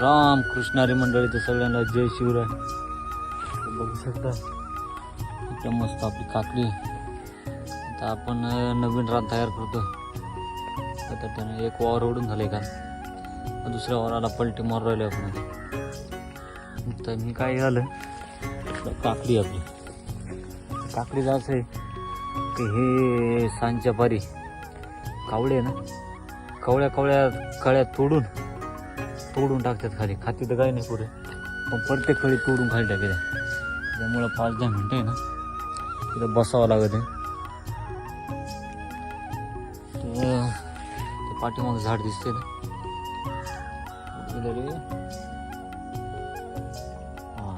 राम कृष्णारी मंडळीच्या सगळ्यांना जय शिवराय. बघू शकता. एकदम मस्त आपली काकडी आता आपण नवीन रान तयार करतो आता त्यानं एक वावर ओढून झाले का? दुसऱ्या वावराला पलटी मार राहिले आपण तर मी काय झालं? काकडी आपली. काकडी जायचं आहे की हे सांच्या पारी कावळे ना? कवळ्या कवळ्या कळ्या तोडून तोडून टाकतात खाली. खाती तर काही नाही पुरे. पण प्रत्येक खळी तोडून खाली टाकल्या त्यामुळं पाच दहा मिनटं आहे ना. तिथं बसावं लागत आहे. तर ते झाड दिसते ना. रे. हा.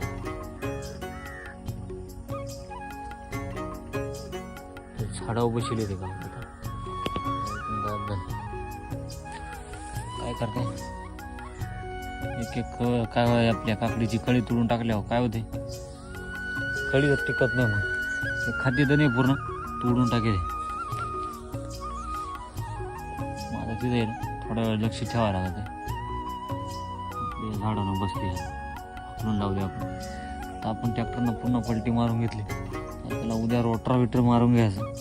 ते झाडावर बसले ते काय करते एक एक काय होय आपल्या काकडीची कळी तोडून टाकल्यावर काय होते? कळी तर टिकत नाही मग. खाद्य तर नाही पूर्ण तोडून टाकेल. माझा तिथे थोडा वेळ लक्ष ठेवावं लागत. झाडानं बसली. हाकलून लावले आपण. तर आपण ट्रॅक्टरनं पुन्हा पलटी मारून घेतली. त्याला उद्या रोटरा विटर मारून घ्यायचं.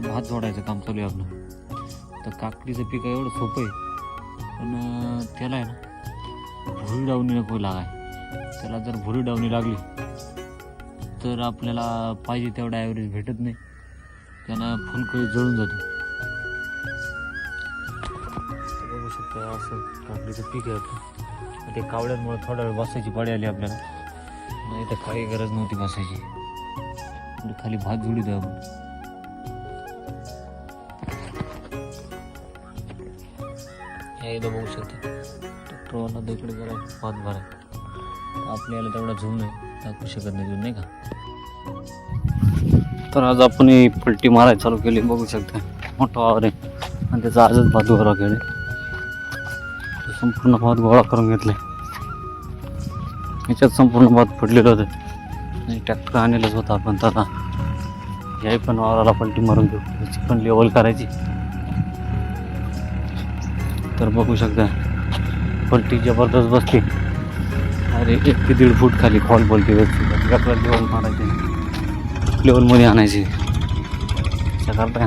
भात जोडायचं काम चालू आहे आपलं. तर काकडीचं पीक एवढं सोपं आहे. पण त्याला आहे ना भुरी डावणी नको लागाय. त्याला जर भुरी डावणी लागली तर आपल्याला पाहिजे तेवढा ॲव्हरेज भेटत नाही. त्यानं फुलकळी जळून जाते. बघू शकता असं काकडीचं पीक आहे आपलं ते कावड्यांमुळे थोडा वेळ बसायची पाळी आली आपल्याला. नाही तर काही गरज नव्हती बसायची. म्हणजे खाली भात जोडी द्या आपण. हे एकदा बघू शकतो. ट्रॅक्टरवाला तर इकडे जरा भात आहे. आपल्याला तेवढा झूम नाही दाखवू शकत नाही झूम नाही का? तर आज आपण ही पलटी मारायला चालू केली बघू शकता. मोठा वावर आहे. आणि त्याचा आजच भात गोळा केले संपूर्ण भात गोळा करून घेतले याच्यात संपूर्ण भात फुटलेलं होतं. आणि ट्रॅक्टर आणलेलंच होतं आपण तर याही पण वावराला पलटी मारून घेऊ त्याची पण लेवल करायची. तर बघू शकता. पलटी जबरदस्त बसते अरे एक ते दीड फूट खाली खोल पलटी बसते आपल्याला लेवल मारायची. लेवलमध्ये आणायची. अशा करता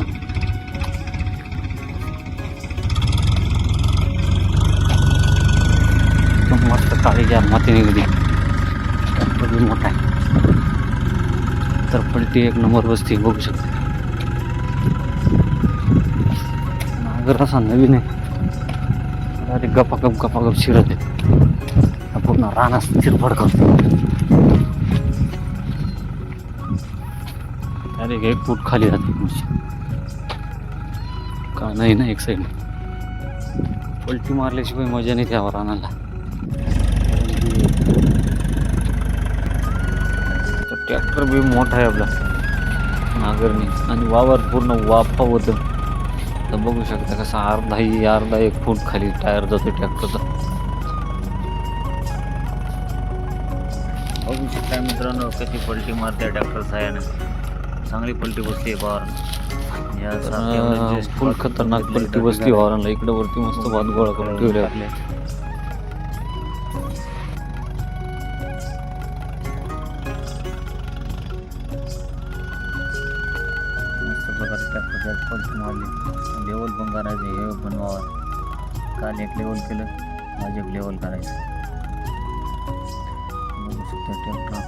मस्त काळीच्या माती निघली. ट्रॅक्टर मोठा आहे. तर पलटी एक नंबर बसते बघू शकते. नागर असा नवीन आहे अरे गपागप गपागप शिरत आहे. पूर्ण रानास चिरफड करतो. अरे एक फूट खाली राहते का नाही ना एक साईड पलटी मारल्याशिवाय मजा नाही त्यावर रानाला. ट्रॅक्टर बी मोठा आहे आपला. नागरणी आणि वावर पूर्ण वाफा होतं तर बघू शकता कसा अर्धाही अर्धा एक फूट खाली टायर जातो ट्रॅक्टरचा बघू शकता मित्रांनो कशी पलटी मारते ट्रॅक्टर सायानं चांगली पलटी बसते वावरानं सारख्या just फुल खतरनाक पलटी बसली वावराला इकडे वरती मस्त भात गोळा करून ठेवले. आपले प्रकारे ट्रॅक्टरच्या पलटी मारली लेवल पण करायचे हे पण वावर काल एक लेवल केलं आज एक लेवल करायचं. बघू शकता ट्रॅक्टर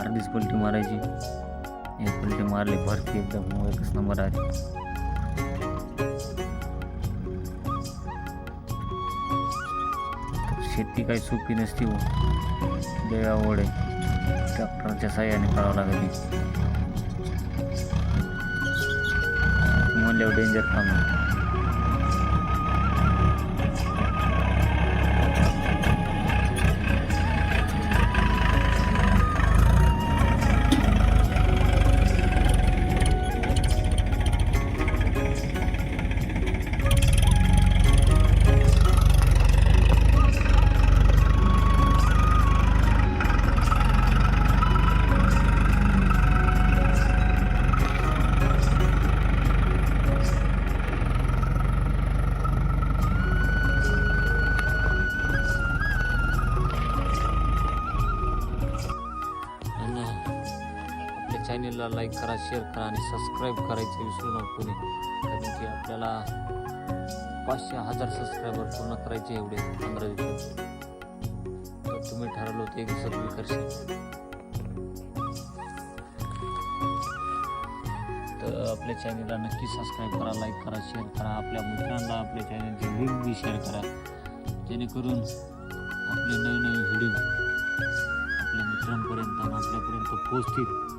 अर्धीच पलटी मारायची. एक पलटी मारली भरती एकदम एकच नंबर आली. शेती काही सोपी नसती हो. लय आवड आहे. ट्रॅक्टरच्या साह्याने करावं लागते డేంజర్ ఫ్రమ్ चॅनेलला लाईक करा शेअर करा आणि सबस्क्राईब करायचं विसरू नका कोणी. कारण की आपल्याला पाचशे हजार सबस्क्रायबर पूर्ण करायचे एवढे पंधरा दिवसात. तर तुम्ही ठरवलं होतं एक दिवसात मी करशील. तर आपल्या चॅनलला नक्की सबस्क्राईब करा लाईक करा शेअर करा. आपल्या मित्रांना आपल्या चॅनलची लिंक बी शेअर करा. जेणेकरून आपले नवीन नवीन व्हिडिओ आपल्या मित्रांपर्यंत आणि आपल्यापर्यंत पोचतील